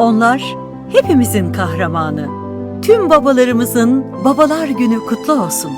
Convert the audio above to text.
Onlar hepimizin kahramanı. Tüm babalarımızın Babalar Günü kutlu olsun.